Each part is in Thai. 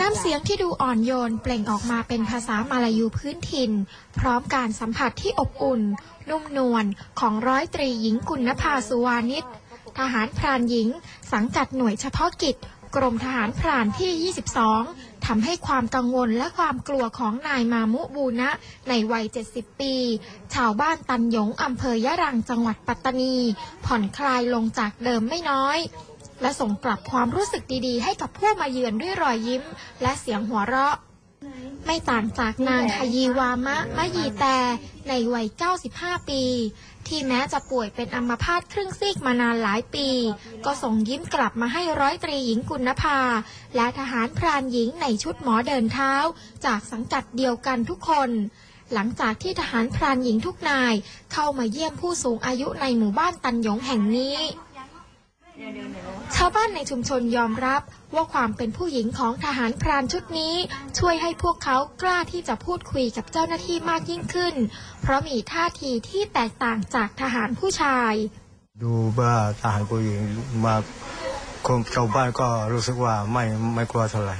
น้ำเสียงที่ดูอ่อนโยนเปล่งออกมาเป็นภาษามาลายูพื้นถิ่น พร้อมการสัมผัสที่อบอุ่น นุ่มนวลของร้อยตรีหญิงกุณภาสุวานิชทหารพรานหญิง สังกัดหน่วยเฉพาะกิจ กรมทหารพรานที่ 22 ทำให้ความกังวลและความกลัวของนายมามุบูนะ ในวัย 70 ปี ชาวบ้านตันหยงอำเภอยะรังจังหวัดปัตตานี ผ่อนคลายลงจากเดิมไม่น้อย และส่งกลับความรู้สึกดีๆ ให้กับผู้มาเยือนด้วยรอยยิ้ม และเสียงหัวเราะ ไม่ต่างจากนางคยีวามะมะยีแต่ในวัย 95 ปี ที่แม้จะป่วยเป็นอัมพาตครึ่งซีกมานานหลายปี ก็ส่งยิ้มกลับมาให้ร้อยตรีหญิงกุณภา และทหารพรานหญิงในชุดหมอเดินเท้า จากสังกัดเดียวกันทุกคนหลังจากที่ทหารพรานหญิงทุกนายเข้ามาเยี่ยมผู้สูงอายุในหมู่บ้านตันหยงแห่งนี้ ชาวบ้านในชุมชนยอมรับว่าความเป็นผู้หญิงของทหารพรานชุดนี้ ช่วยให้พวกเขากล้าที่จะพูดคุยกับเจ้าหน้าที่มากยิ่งขึ้น เพราะมีท่าทีที่แตกต่างจากทหารผู้ชาย ดูว่าทหารผู้หญิงมาคนชาวบ้านก็รู้สึกว่าไม่ไม่กลัวเท่าไหร่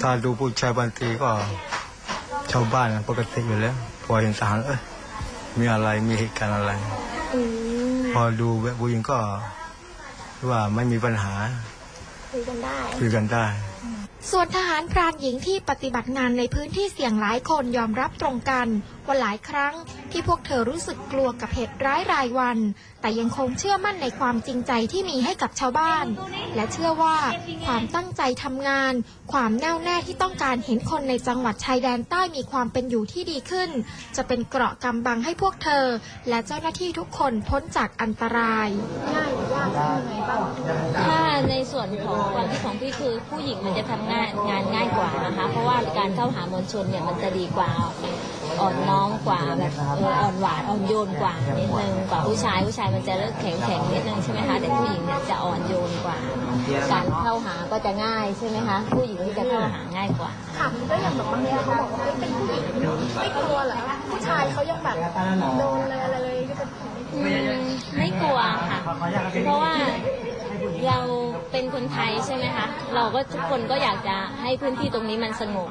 ถ้าดูผู้ชายบางทีก็ชาวบ้านปกติอยู่แล้ว พอเห็นทหารเอ้ยมีอะไรมีเหตุการณ์อะไร พอดูแบบผู้หญิงก็ ว่าไม่มีปัญหาคุยกันได้คุยกันได้ ส่วนทหารพรานหญิงที่ปฏิบัติงานในพื้นที่เสี่ยงหลายคนยอมรับตรงกันว่าหลายครั้งที่พวกเธอรู้สึกกลัวกับเหตุร้ายรายวัน แต่ยังคงเชื่อมั่นในความจริงใจที่มีให้กับชาวบ้าน และเชื่อว่าความตั้งใจทำงาน ความแน่วแน่ที่ต้องการเห็นคนในจังหวัดชายแดนใต้มีความเป็นอยู่ที่ดีขึ้น จะเป็นเกราะกำบังให้พวกเธอ และเจ้าหน้าที่ทุกคนพ้นจากอันตราย ถ้าในส่วนของความคิดของพี่คือผู้หญิงมันจะทำงานงานง่ายกว่านะคะ เพราะว่าการเข้าหามวลชนเนี่ยมันจะดีกว่าอ่อนน้อมกว่าแบบเอออ่อนหวานอ่อนโยนกว่านิดนึงกว่าผู้ชายผู้ชายมันจะเลิกแข็งแข็งนิดนึงใช่ไหมคะแต่ผู้หญิงเนี่ยจะอ่อนโยนกว่า การเข้าหาก็จะง่ายใช่ไหมคะ ผู้หญิงจะเข้าหาง่ายกว่าค่ะแล้วอย่างแบบบางทีเขาบอกว่าเป็นผู้หญิงไม่กลัวเหรอผู้ชายเขายังแบบโดนเลยอะไรเลยก็จะ อืมไม่กลัวค่ะ เพราะว่าเราเป็นคนไทยใช่ไหมคะ เราก็ทุกคนก็อยากจะให้พื้นที่ตรงนี้มันสงบ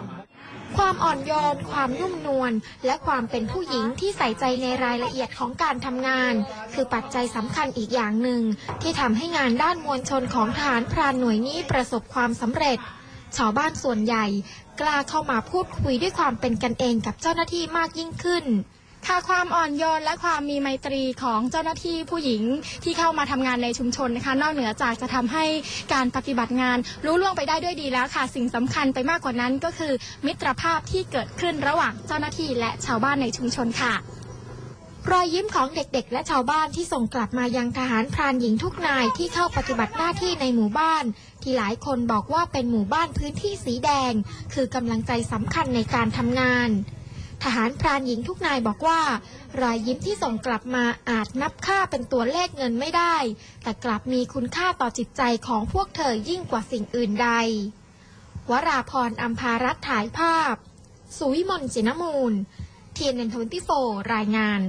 ความอ่อนโยน ความนุ่มนวล และความเป็นผู้หญิงที่ใส่ใจในรายละเอียดของการทำงาน คือปัจจัยสำคัญอีกอย่างหนึ่ง ที่ทำให้งานด้านมวลชนของทหารพรานหน่วยนี้ประสบความสำเร็จ ชาวบ้านส่วนใหญ่ กล้าเข้ามาพูดคุยด้วยความเป็นกันเองกับเจ้าหน้าที่มากยิ่งขึ้น ค่ะความอ่อนโยนและความมีไมตรีของเจ้าหน้าที่ผู้หญิงที่เข้ามาทำงานในชุมชนนะคะ นอกเหนือจากจะทำให้การปฏิบัติงานรู้ล่วงไปได้ด้วยดีแล้วค่ะ สิ่งสำคัญไปมากกว่านั้นก็คือ มิตรภาพที่เกิดขึ้นระหว่างเจ้าหน้าที่และชาวบ้านในชุมชนค่ะรอยยิ้มของเด็กๆ และชาวบ้านที่ส่งกลับมายังทหารพรานหญิงทุกนายที่เข้าปฏิบัติหน้าที่ในหมู่บ้าน ที่หลายคนบอกว่าเป็นหมู่บ้านพื้นที่สีแดง คือกำลังใจสำคัญในการทำงาน หารพรานหญิงทุกนายบอกว่า รอยยิ้มที่ส่งกลับมาอาจนับค่าเป็นตัวเลขเงินไม่ได้ แต่กลับมีคุณค่าต่อจิตใจของพวกเธอยิ่งกว่าสิ่งอื่นใด วราพรอัมภารัตน์ถ่ายภาพ สุวิมลจินมูล เทียนเนนทเวนตี้โฟรายงาน